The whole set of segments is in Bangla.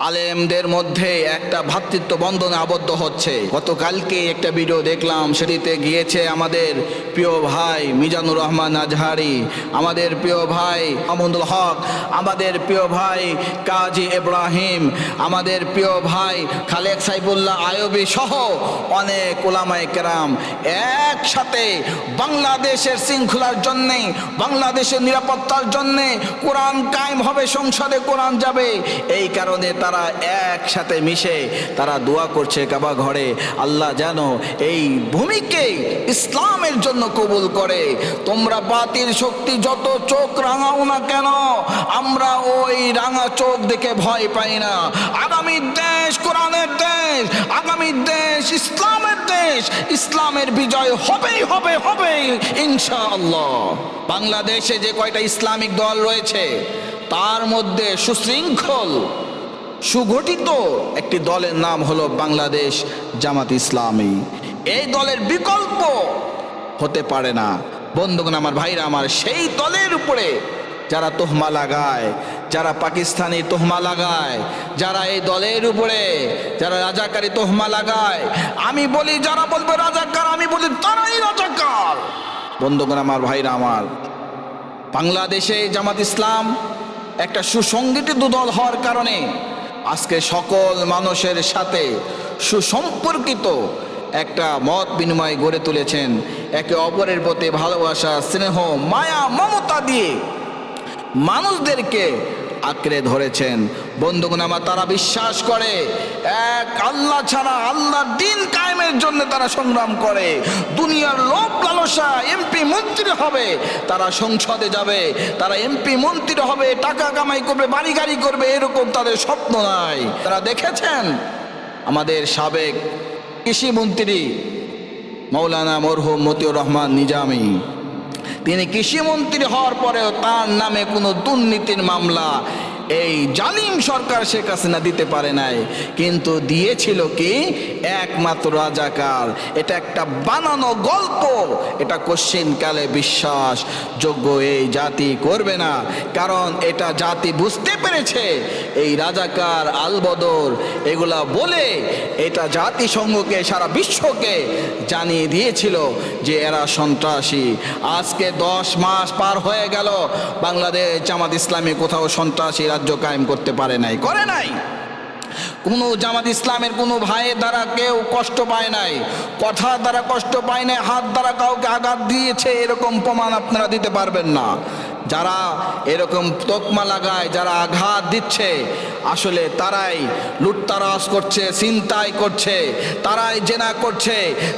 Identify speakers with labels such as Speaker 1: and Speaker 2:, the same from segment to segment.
Speaker 1: আলেমদের মধ্যে একটা ভ্রাতৃত্ব বন্ধনে আবদ্ধ হচ্ছে। গতকালকে একটা ভিডিও দেখলাম, সেটিতে গিয়েছে আমাদের প্রিয় ভাই মিজানুর রহমান আজহারি, আমাদের প্রিয় ভাই আমন্দুল হক, আমাদের প্রিয় ভাই কাজী ইব্রাহিম, আমাদের প্রিয় ভাই খালেক সাইবুল্লাহ আয়বি সহ অনেক ওলামায় কেরাম একসাথে বাংলাদেশের শৃঙ্খলার জন্যে, বাংলাদেশের নিরাপত্তার জন্যে কোরআন কায়েম হবে, সংসদে কোরআন যাবে। এই কারণে তারা একসাথে মিশে তারা দোয়া করছে কাবা ঘরে, আল্লাহ যেন এই ভূমিকে ইসলামের জন্য কবুল করে। তোমরা বাতিল শক্তি যত চোখ রাঙাও না কেন, আমরা ওই রাঙা চোখ দেখে ভয় পাই না। আগামী দেশ কোরআনের দেশ, আগামী দেশ ইসলামের দেশ, ইসলামের বিজয় হবেই, হবে, হবেই, ইনশাআল্লাহ। বাংলাদেশে যে কয়টা ইসলামিক দল রয়েছে, তার মধ্যে সুশৃঙ্খল সুগঠিত একটি দলের নাম হলো বাংলাদেশ জামাত ইসলামী। এই দলের বিকল্প হতে পারে না। বন্ধুগণ, আমার ভাইরা, আমার সেই দলের উপরে যারা তোহমা লাগায়, যারা পাকিস্তানি তোহমা লাগায়, যারা এই দলের উপরে যারা রাজাকারী তোহমা লাগায়, আমি বলি, যারা বলবে রাজাকার, আমি বলি তারাই রাজাকার। বন্ধুগণ, আমার ভাইরা, আমার বাংলাদেশে জামাত ইসলাম একটা সুসংগঠিত দল হওয়ার কারণে আজকে সকল মানুষের সাথে সুসম্পর্কিত একটা মত বিনিময় গড়ে তুলেছেন। একে অপরের প্রতি ভালোবাসা, স্নেহ, মায়া, মমতা দিয়ে মানুষদেরকে আঁকড়ে ধরেছেন। বন্ধুগণ, আমার তারা বিশ্বাস করে, এক আল্লাহ ছাড়া আল্লাহ দিন কায়েমের জন্য তারা সংগ্রাম করে। দুনিয়ার লোভ লালসা এমপি মন্ত্রী হবে, তারা সংসদে যাবে, তারা এমপি মন্ত্রী হবে, টাকা কামাই করবে, বাড়ি গাড়ি করবে, এরকম তাদের স্বপ্ন নাই। তারা দেখেছেন, আমাদের সাবেক কৃষি মন্ত্রী মৌলানা মরহুম মতিউর রহমান নিজামী তিনি কৃষিমন্ত্রী হওয়ার পরেও তার নামে কোনো দুর্নীতির মামলা এই জালিম সরকার শেখ হাসিনা দিতে পারে নাই। কিন্তু দিয়েছিল কি? একমাত্র রাজাকার। এটা একটা বানানো গল্প। এটা কালে বিশ্বাস। যোগ্য এই জাতি করবে না। কারণ এটা জাতি বুঝতে পেরেছে। এই রাজাকার আলবদর এগুলা বলে এটা জাতিসংঘকে, সারা বিশ্বকে জানিয়ে দিয়েছিল যে এরা সন্ত্রাসী। আজকে দশ মাস পার হয়ে গেল। বাংলাদেশ জামাত ইসলামী কোথাও সন্ত্রাসী রাজ্য কায়েম করতে পারে নাই, করে নাই। কোনো জামাত ইসলামের কোনো ভাইয়ের দ্বারা কেউ কষ্ট পায় নাই কথা দ্বারা কষ্ট পায় নাই, হাত দ্বারা কাউকে আঘাত দিয়েছে, এরকম প্রমাণ আপনারা দিতে পারবেন না। যারা এরকম তকমা লাগায়, যারা আঘাত দিচ্ছে, আসলে তারাই লুটতারাস করছে চিন্তাই করছে, তারাই জেনা করছে,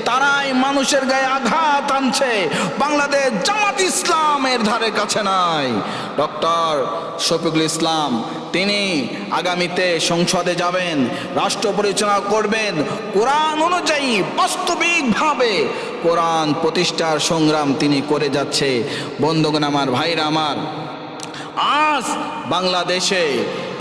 Speaker 1: তারাই মানুষের গায়ে আঘাত আনছে। বাংলাদেশ জামাত ইসলামের ধারে কাছে নাই। ডক্টর শফিকুল ইসলাম তিনি আগামীতে সংসদে যাবেন, রাষ্ট্র পরিচালনা করবেন। কোরআন অনুযায়ী বাস্তবিকভাবে কোরআন প্রতিষ্ঠার সংগ্রাম তিনি করে যাচ্ছে। বন্ধুগণ আমার, ভাইরা আমার, আজ বাংলাদেশে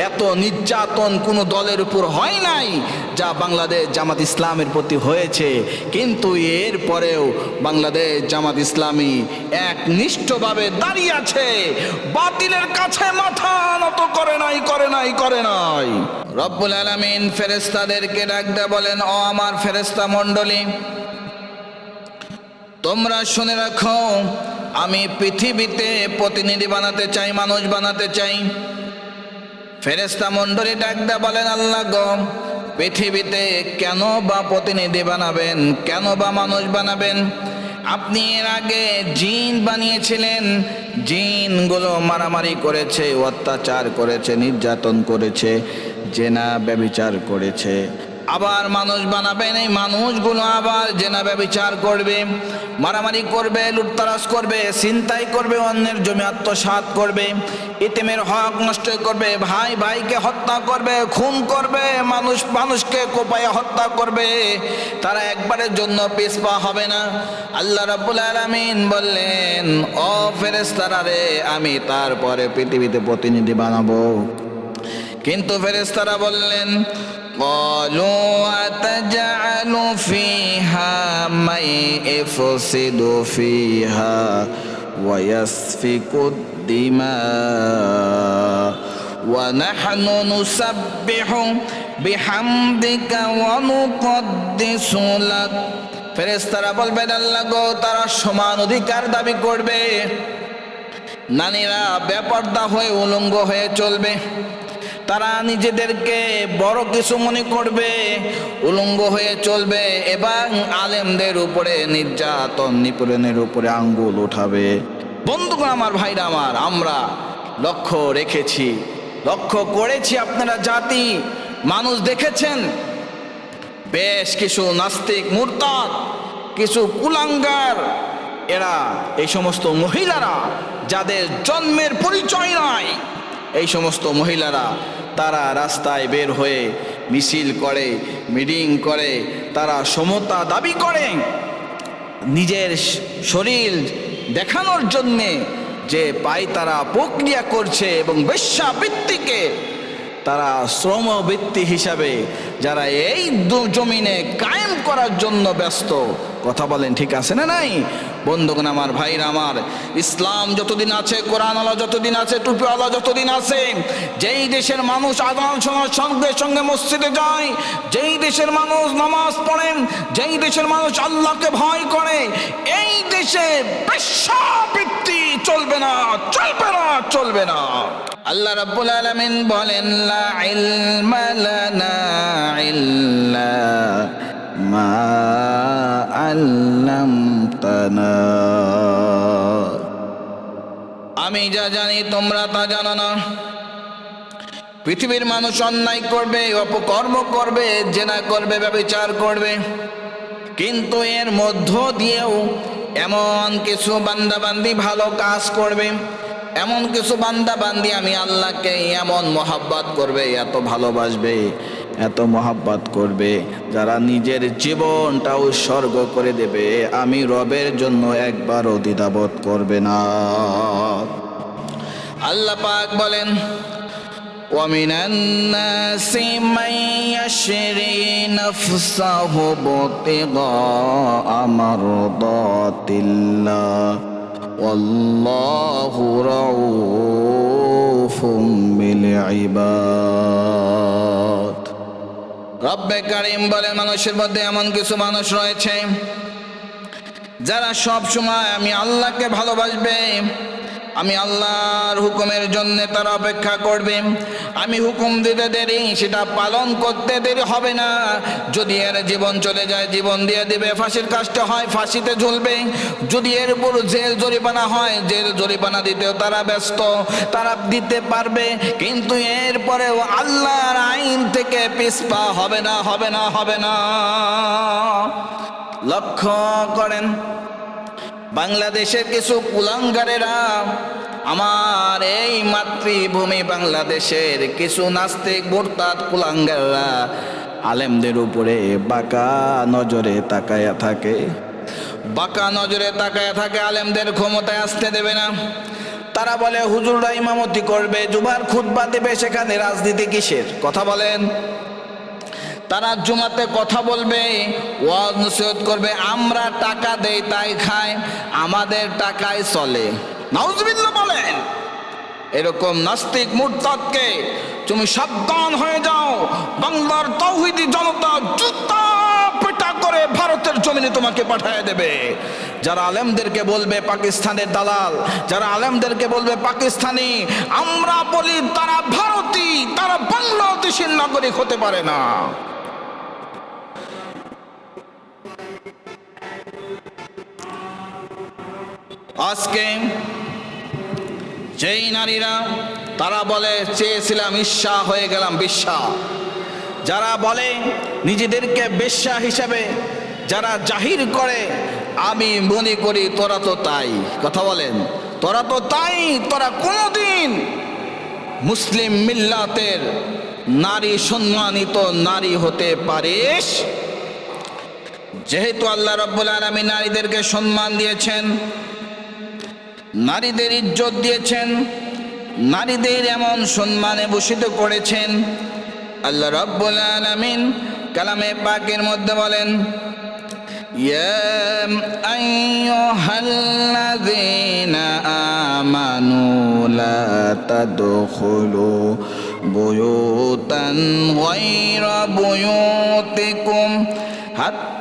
Speaker 1: এত নির্যাতন কোনো দলের উপর হয় নাই যা বাংলাদেশ জামাত ইসলামের প্রতি হয়েছে। কিন্তু এর পরেও বাংলাদেশ জামাত ইসলামী এক নিষ্ঠভাবে দাঁড়িয়ে আছে। বাতিলের কাছে মাথা নত করে নাই করে নাই করে নাই। রব্বুল আলমিন ফেরেস্তাদেরকে ডাকতে বলেন, ও আমার ফেরেস্তা মণ্ডলী, তোমরা শুনে রাখো, আমি পৃথিবীতে প্রতিনিধি বানাতে চাই, মানুষ বানাতে চাই। ফেরেস্তা মন্ডলী ডাকদা বলেন, আল্লাহ গো, পৃথিবীতে কেন বা প্রতিনিধি বানাবেন? কেন বা মানুষ বানাবেন? আপনি এর আগে জিন বানিয়েছিলেন। জিনগুলো মারামারি করেছে, অত্যাচার করেছে, নির্যাতন করেছে, জেনা ব্যবিচার করেছে। আবার মানুষ বানাবেন এই মানুষগুলো আবার জেনা ব্যবচার করবে, মারামারি করবে লুটতারাস করবে চিন্তাই করবে, অন্যের জমি আত্মসাত করবে ইতিমের হক নষ্ট করবে, ভাই ভাইকে হত্যা করবে, খুন করবে, মানুষ মানুষকে কোপায় হত্যা করবে, তারা একবারের জন্য পিসপা হবে না। আল্লাহ রাব্বুল আলামিন বললেন, ও ফেরেস্তারা রে, আমি তারপরে পৃথিবীতে প্রতিনিধি বানাবো। কিন্তু ফেরেস্তারা বললেন قالوا أتجعل فيها من يفسد فيها ويسفك الدماء ونحن نسبح بحمدك ونقدس لك ফেরেশতারা বলবেন আল্লাহ গো তারা সমান অধিকার দাবি করবে নারীরা বেপর্দা হয়ে উলঙ্গ হয়ে চলবে তারা নিজেদেরকে বড় কিছু মনে করবে, উলঙ্গ হয়ে চলবে এবং আলেমদের উপরে নির্যাতন, নিপীড়নের উপরে আঙ্গুল উঠাবে। বন্ধুগণ আমার ভাইরা আমার, আমরা লক্ষ্য রেখেছি, লক্ষ্য করেছি আপনারা জাতি, মানুষ দেখেছেন? বেশ কিছু নাস্তিক মুরতাদ, কিছু কুলাঙ্গার, এরা এই সমস্ত মহিলারা যাদের জন্মের পরিচয় নাই এই সমস্ত মহিলারা তারা রাস্তায় বের হয়ে মিছিল করে, মিটিং করে, তারা সমতা দাবি করে নিজের শরীর দেখানোর জন্যে যে পাই তারা প্রক্রিয়া করছে এবং বেশ্যাবৃত্তিকে তারা শ্রমবৃত্তি হিসাবে যারা এই জমিনে কায়েম করার জন্য ব্যস্ত। কথা বলেন ঠিক আছে না নাই? বন্ধুগণ আমার ভাইরা আমার, ইসলাম যতদিন আছে, কোরআন আল্লাহ যতদিন আছে, টুপি আল্লাহ যতদিন আছে, যেই দেশের মানুষ আদান শোনার সঙ্গে সঙ্গে মসজিদে যায়, যেই দেশের মানুষ নামাজ পড়েন যেই দেশের মানুষ আল্লাহকে ভয় করে, এই দেশে পেশাবৃত্তি চলবে না চলবে না চলবে না। আল্লাহ রাব্বুল আলামিন বলেন, লা ইলমা লানা ইল্লা মা আমি যা জানি তোমরা তা জানো না। পৃথিবীর মানুষ অন্যায় করবে, অপকর্ম করবে, জেনা করবে, ব্যবচার করবে। কিন্তু এর মধ্য দিয়েও এমন কিছু বান্দাবান্দি ভালো কাজ করবে। এমন কিছু বান্দাবান্দি আমি আল্লাহকে এমন মহাব্বাত করবে, এত ভালোবাসবে। এত মহাব্বাত করবে যারা নিজের জীবনটা উৎসর্গ করে দেবে আমি রবের জন্য একবারও দ্বিধাবোধ করবে না আল্লাহ পাক বলেন ومن الناس من يشري نفسه ابتغاء مرضات الله والله رؤوف بالعباد রব্বে কারিম বলে মানুষের মধ্যে এমন কিছু মানুষ রয়েছে যারা সব সময় আমি আল্লাহকে ভালোবাসবে। আমি আল্লাহর হুকুমের জন্য তারা অপেক্ষা করবে। আমি হুকুম দিতে দেরি, সেটা পালন করতে দেরি হবে না। যদি এর জীবন চলে যায়, জীবন দিয়ে দিবে, ফাঁসির কাজটা হয়, ফাঁসিতে ঝুলবে। যদি এর উপর জেল জরিমানা হয়, জেল জরিমানা দিতেও তারা ব্যস্ত, তারা দিতে পারবে। কিন্তু এরপরেও আল্লাহর আইন থেকে পিসপা হবে না হবে না হবে না। লক্ষ্য করেন বাংলাদেশের কিছু কুলাঙ্গারেরা আমার এই মাতৃভূমি বাংলাদেশের কিছু নাস্তিক, মোরতাদ কুলাঙ্গাররা আলেমদের উপরে বাঁকা নজরে তাকায়া থাকে। বাঁকা নজরে তাকায়া থাকে, আলেমদের ক্ষমতায় আসতে দেবে না। তারা বলে, হুজুররা ইমামতি করবে, জুমার খুতবা দেবে, সেখানে রাজনীতি কিসের? কথা বলেন। তারা জুমাতে কথা বলবে, ওয়াজ নসিহত করবে, আমরা টাকা দেই, তাই খাই আমাদের টাকায় চলে। নাউজুবিল্লাহ বলেন, এরকম নাস্তিক মুরতাদকে তুমি সাবধান হয়ে যাও, বাংলার তৌহিদি জনতা জুতা পেটা করে ভারতের জমিনে তোমাকে পাঠিয়ে দেবে। যারা আলেমদেরকে বলবে পাকিস্তানের দালাল, যারা আলেমদেরকে বলবে পাকিস্তানি, আমরা বলি তারা ভারতী, তারা বাংলাদেশের নাগরিক হতে পারে না। আজকে যেই নারীরা, তারা বলে, চেয়েছিলাম ঈর্ষা হয়ে গেলাম বিশ্বা যারা বলে, নিজেদেরকে বেশ্যা হিসাবে যারা জাহির করে, আমি মনে করি তোরা তো তাই। কথা বলেন, তোরা তো তাই, তোরা কোনোদিন মুসলিম মিল্লাতের নারী সম্মানিত নারী হতে পারিস। যেহেতু আল্লাহ রব্বুল আলমী নারীদেরকে সম্মান দিয়েছেন নারীদের ইজ্জত দিয়েছেন নারীদের এমন সম্মানে ভূষিত করেছেন আল্লাহ রব্বুল আলামিন কালামে পাকের মধ্যে বলেন يا أيها الذين آمنوا لا تدخلوا بيوتا غير بيوتكم حتى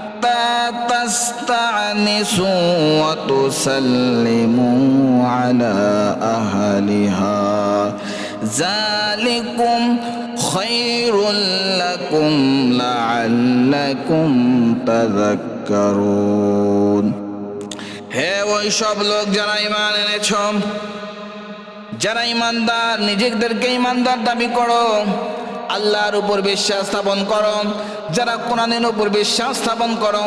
Speaker 1: تستعنسوا وتسلموا على أهلها ذلكم خير لكم لعلكم تذكرون হে ওই সব লোক যারা ইমান এনেছ যারা ইমানদার নিজেদেরকে ইমানদার দাবি করো আল্লাহর উপর বিশ্বাস স্থাপন করো যারা কোরআনের উপর বিশ্বাস স্থাপন করো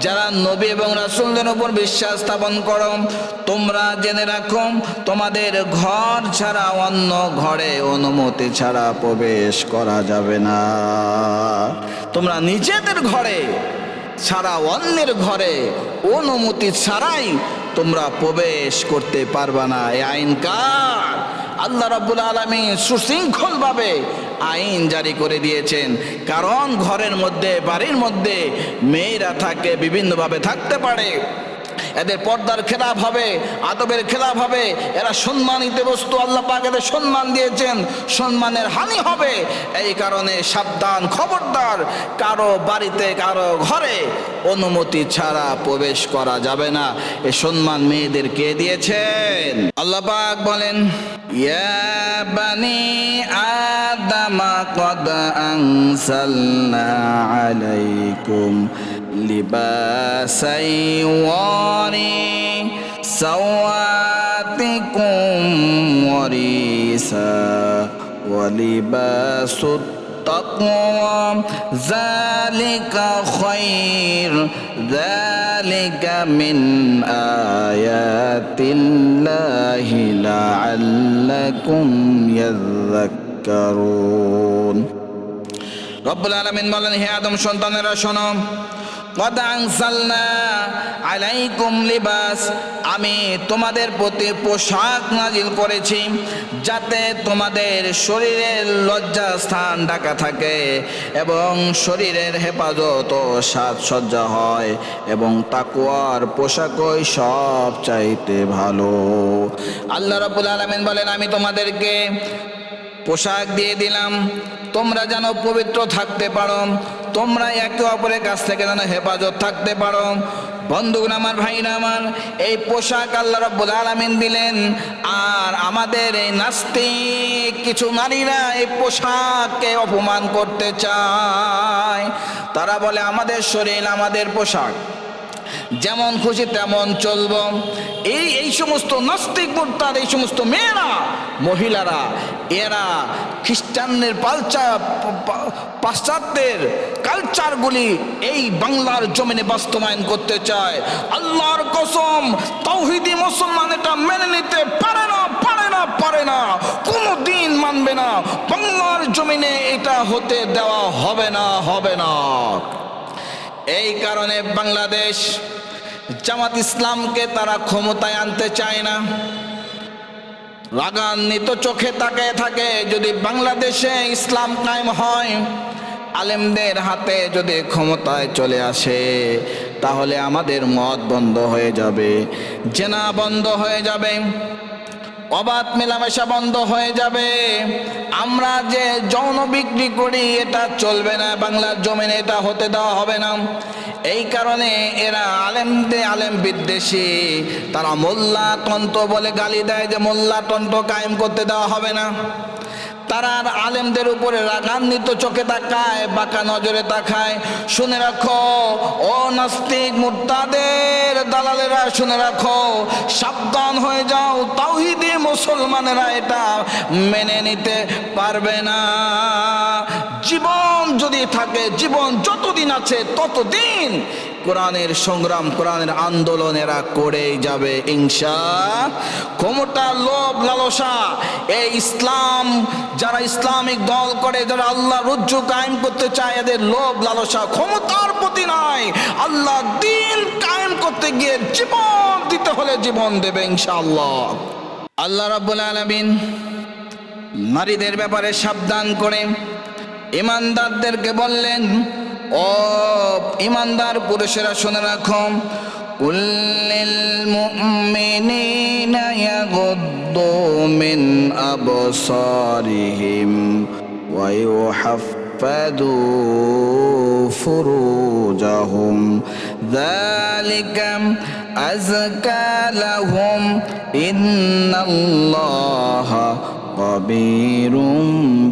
Speaker 1: যারা নবী এবং রাসূলদের উপর বিশ্বাস স্থাপন করো তোমরা জেনে রাখো, তোমাদের ঘর ছাড়া অন্য ঘরে অনুমতি ছাড়া প্রবেশ করা যাবে না। তোমরা নিজেদের ঘরে ছাড়া অন্যের ঘরে অনুমতি ছাড়াই তোমরা প্রবেশ করতে পারবা না। এই আইন কার? আল্লাহ রাব্বুল আলমী সুশৃঙ্খলভাবে আইন জারি করে দিয়েছেন। কারণ ঘরের মধ্যে, বাড়ির মধ্যে মেয়েরা থাকে, বিভিন্নভাবে থাকতে পারে। এদের পর্দার খেলাপ হবে, আদবের খেলাপ হবে, এরা সম্মানিত বস্তু, আল্লাহ এদের সম্মান দিয়েছেন, সম্মানের হানি হবে। এই কারণে সাবধান, খবরদার, কারও বাড়িতে, কারও ঘরে অনুমতি ছাড়া প্রবেশ করা যাবে না। এ সম্মান মেয়েদের কে দিয়েছেন? আল্লাহ পাক বলেন আদামা, কদ আনসালনা আলাইকুম لباسا يواري سواتكم وريسا ولباس التقوى. ذلك خير ذلك من آيات الله لعلكم يذكرون. রব্বুল আলমিন বলেন, হে আদম সন্তানেরা, শোনো। আলাইকুম লিবাস, আমি তোমাদের প্রতি পোশাক নাজিল করেছি যাতে তোমাদের শরীরের লজ্জা স্থান ঢাকা থাকে এবং শরীরের হেফাজত ও সাজসজ্জা হয় এবং তাকুয়ার পোশাকই সব চাইতে ভালো। আল্লাহ রাব্বুল আলামিন বলেন, আমি তোমাদেরকে পোশাক দিয়ে দিলাম। তোমরা যেন পবিত্র থাকতে পারো। তোমরা একে অপরের কাছ থেকে যেন হেফাজত থাকতে পারো। বন্ধুগণ আমার, ভাইরা আমার, এই পোশাক আল্লাহ রব্বুল আলামিন দিলেন। আর আমাদের এই নাস্তিক কিছু নারীরা এই পোশাককে অপমান করতে চায়। তারা বলে, আমাদের শরীর আমাদের পোশাক। যেমন খুশি তেমন চলব। এই এই সমস্ত নাস্তিক মোর্তার এই সমস্ত মেয়েরা, মহিলারা, এরা খ্রিস্টানদের পালচা পাশ্চাত্যের কালচারগুলি এই বাংলার জমিনে বাস্তবায়ন করতে চায়। আল্লাহর কসম, তৌহিদি মুসলমান এটা মেনে নিতে পারে না পারে না পারে না কোনো দিন মানবে না। বাংলার জমিনে এটা হতে দেওয়া হবে না হবে না। এই কারণে বাংলাদেশ জামাত ইসলামকে তারা ক্ষমতায় আনতে চায় না। রাগান্বিত চোখে তাকিয়ে থাকে, যদি বাংলাদেশে ইসলাম কায়েম হয়, আলেমদের হাতে যদি ক্ষমতায় চলে আসে, তাহলে আমাদের মত বন্ধ হয়ে যাবে, জেনা বন্ধ হয়ে যাবে। অবাধ মেলামেশা বন্ধ হয়ে যাবে। আমরা যে যৌন বিক্রি করি, এটা চলবে না, বাংলার জমিনে এটা হতে দেওয়া হবে না। এই কারণে এরা আলেমদে আলেম বিদ্বেষী। তারা মোল্লা তন্ত্র বলে গালি দেয় যে মোল্লা তন্ত্র কায়েম করতে দেওয়া হবে না। তারা আর আলেমদের উপরে রাগান্বিত চোখে তাকায়, বাঁকা নজরে তাকায়। শুনে রাখো, ও নাস্তিক মুর্তাদের দালালেরা, শুনে রাখো, সাবধান হয়ে যাও, তাওহিদি মুসলমানেরা এটা মেনে নিতে পারবে না। জীবন যদি থাকে, জীবন যতদিন আছে ততদিন কোরআনের সংগ্রাম, কোরআনের আন্দোলন এরা করেই যাবে, ইনশা। ক্ষমতা, লোভ, লালসা, এই ইসলাম, যারা ইসলামিক দল করে, যারা আল্লাহ রুজ্জু কায়েম করতে চায়, এদের লোভ, লালসা ক্ষমতার প্রতি নয় আল্লাহ দিন কায়েম করতে গিয়ে জীবন দিতে হলে জীবন দেবে, ইনশাআল্লাহ। আল্লাহ রাব্বুল আলামিন নারীদের ব্যাপারে সাবধান করে, ইমানদারদেরকে বললেন ও ইমানদার পুরুষেরা শুনে রাখুন উল্লিল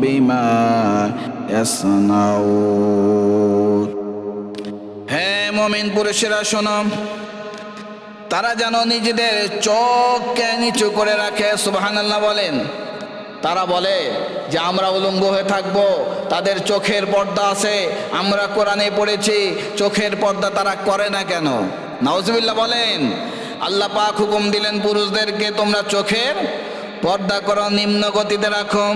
Speaker 1: বিমা হ্যাঁ মমিন পুরুষেরা, শোনো। তারা যেন নিজেদের চোখকে নিচু করে রাখে, সুবহানাল্লাহ বলেন। তারা বলে যে, আমরা উলঙ্গ হয়ে থাকব, তাদের চোখের পর্দা আছে, আমরা কোরআনে পড়েছি, চোখের পর্দা তারা করে না কেন? নওয়াজবিল্লাহ বলেন, আল্লাহ পাক হুকুম দিলেন পুরুষদেরকে, তোমরা চোখের পর্দা করো নিম্ন গতিতে রাখো।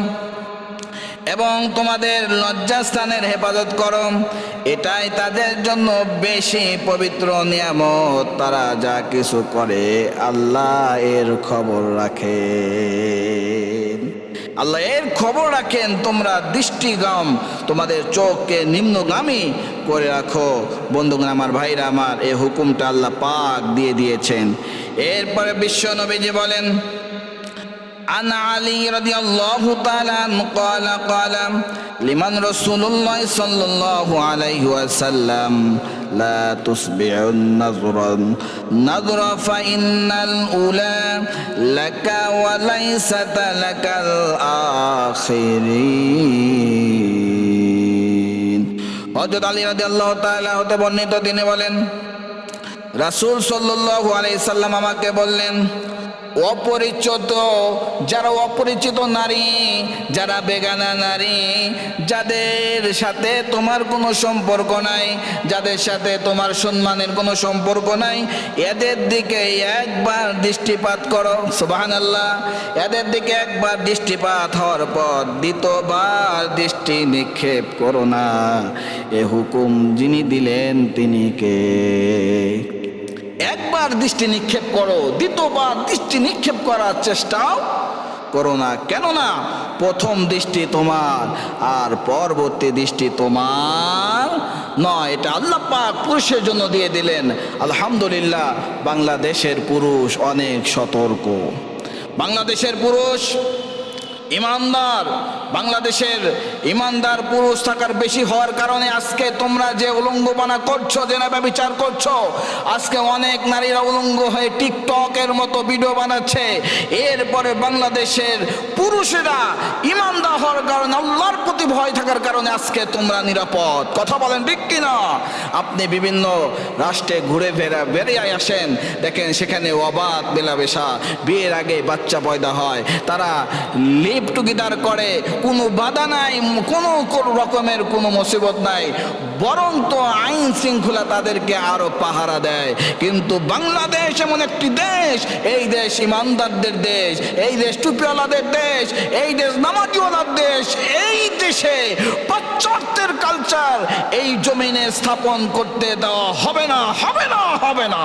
Speaker 1: এবং তোমাদের লজ্জাস্থানের হেফাজত করো এটাই তাদের জন্য বেশি পবিত্র নিয়ামত। তারা যা কিছু করে আল্লাহ এর খবর রাখে আল্লাহ এর খবর রাখেন, তোমরা দৃষ্টিগম তোমাদের চোখকে নিম্নগামী করে রাখো। বন্ধুগণ, আমার ভাইরা, আমার এই হুকুমটা আল্লাহ পাক দিয়ে দিয়েছেন। এরপরে বিশ্ব নবীজি বলেন عن علي رضي الله تعالى عنه قال قال لمن رسول الله صلى الله عليه وسلم لا تسبع النظر نظر فإن الأولى لك وليست لك الآخرين হজরত আলী রাজি আল্লাহ তাআলা হতে বর্ণিত তিনি বলেন রাসূল সাল্লাল্লাহু আলাইহি সাল্লাম আমাকে বললেন, অপরিচিত, যারা অপরিচিত নারী, যারা বেগানা নারী, যাদের সাথে তোমার কোনো সম্পর্ক নাই, যাদের সাথে তোমার সম্মানের কোনো সম্পর্ক নাই, এদের দিকে একবার দৃষ্টিপাত করো। সুবাহান আল্লাহ এদের দিকে একবার দৃষ্টিপাত হওয়ার পর দ্বিতীয়বার দৃষ্টি নিক্ষেপ করো না। এ হুকুম যিনি দিলেন তিনি কে? একবার দৃষ্টি নিক্ষেপ করো, দ্বিতীয়বার দৃষ্টি নিক্ষেপ করার চেষ্টাও করো না। কেননা প্রথম দৃষ্টি তোমার আর পরবর্তী দৃষ্টি তোমার নয়। এটা আল্লাহ পাক পুরুষের জন্য দিয়ে দিলেন। আলহামদুলিল্লাহ, বাংলাদেশের পুরুষ অনেক সতর্ক। বাংলাদেশের পুরুষ ইমানদার, বাংলাদেশের ইমানদার পুরুষ থাকার বেশি হওয়ার কারণে আজকে তোমরা যে উলঙ্গপানা করছ না বিচার করছ, আজকে অনেক নারীরা উলঙ্গ হয়ে টিকটকের মতো ভিডিও বানাচ্ছে। এরপরে বাংলাদেশের পুরুষেরা ইমানদার হওয়ার কারণে, আল্লাহর প্রতি ভয় থাকার কারণে আজকে তোমরা নিরাপদ। কথা বলেন ঠিক কিনা? আপনি বিভিন্ন রাষ্ট্রে ঘুরে ফেরা, বেরিয়ে আসেন, দেখেন সেখানে অবাধ মেলামেশা। বিয়ের আগে বাচ্চা পয়দা হয়, তারা লিভ টুগেদার করে, কোনো বাধা নাই, কোনো রকমের কোনো মুসিবত নাই। বরং তো আইন শৃঙ্খলা তাদেরকে আরও পাহারা দেয়। কিন্তু বাংলাদেশ এমন একটি দেশ, এই দেশ ইমানদারদের দেশ, এই দেশ টুপিওয়ালাদের দেশ, এই দেশ নামাজিওয়ালার দেশ, এই দেশে পাশ্চাত্যের কালচার এই জমিনে স্থাপন করতে দেওয়া হবে না হবে না হবে না।